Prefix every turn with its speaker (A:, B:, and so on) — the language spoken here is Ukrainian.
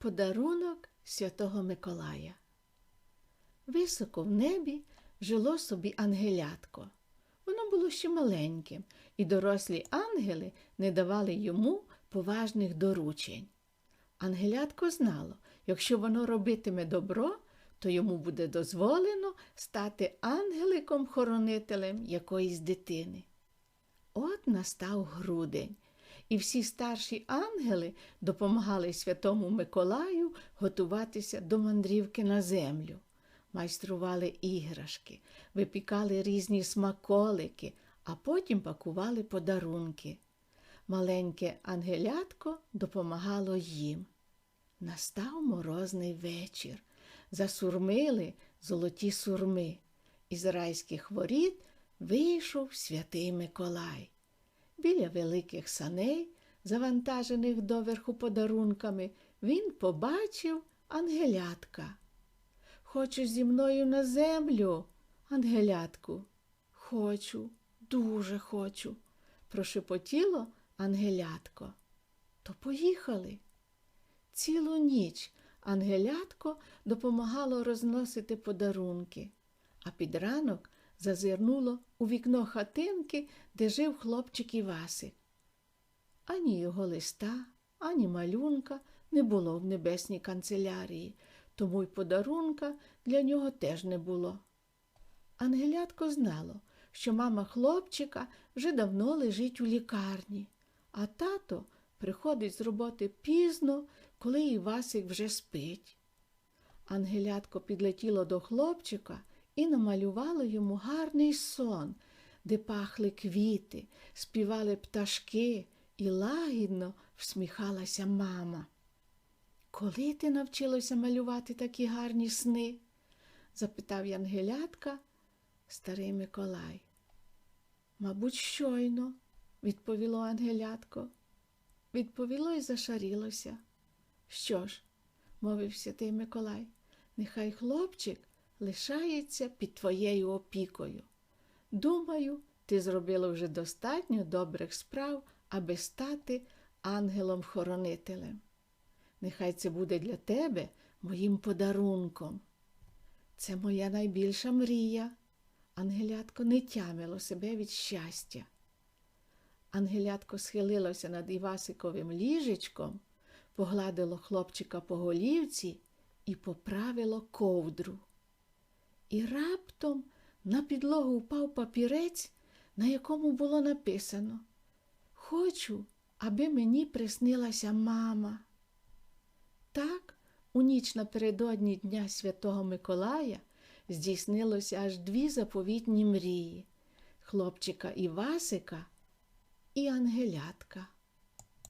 A: Подарунок Святого Миколая. Високо в небі жило собі ангелятко. Воно було ще маленьким, і дорослі ангели не давали йому поважних доручень. Ангелятко знало, якщо воно робитиме добро, то йому буде дозволено стати ангеликом-хоронителем якоїсь дитини. От настав грудень, і всі старші ангели допомагали святому Миколаю готуватися до мандрівки на землю. Майстрували іграшки, випікали різні смаколики, а потім пакували подарунки. Маленьке ангелятко допомагало їм. Настав морозний вечір. Засурмили золоті сурми. Із райських воріт вийшов святий Миколай. Біля великих саней, завантажених доверху подарунками, він побачив ангелятка. Хочеш зі мною на землю, ангелятку? Хочу, дуже хочу, прошепотіло ангелятко. То поїхали. Цілу ніч ангелятко допомагало розносити подарунки, а під ранок зазирнуло у вікно хатинки, де жив хлопчик Івасик. Ані його листа, ані малюнка не було в небесній канцелярії, тому й подарунка для нього теж не було. Ангелятко знало, що мама хлопчика вже давно лежить у лікарні, а тато приходить з роботи пізно, коли Івасик вже спить. Ангелятко підлетіло до хлопчика і намалювало йому гарний сон, де пахли квіти, співали пташки і лагідно всміхалася мама. Коли ти навчилася малювати такі гарні сни? запитав Янгелятка старий Миколай. Мабуть, щойно, відповіло Ангелятко. Відповіло і зашарілося. Що ж, мовив святий Миколай, нехай хлопчик лишається під твоєю опікою. Думаю, ти зробила вже достатньо добрих справ, аби стати ангелом-хоронителем. Нехай це буде для тебе моїм подарунком. Це моя найбільша мрія. Ангелятко не тямило себе від щастя. Ангелятко схилилося над Івасиковим ліжечком, погладило хлопчика по голівці і поправило ковдру. І раптом на підлогу впав папірець, на якому було написано Хочу, аби мені приснилася мама. Так, у ніч напередодні Дня Святого Миколая здійснилося аж дві заповітні мрії хлопчика Івасика і Ангелятка.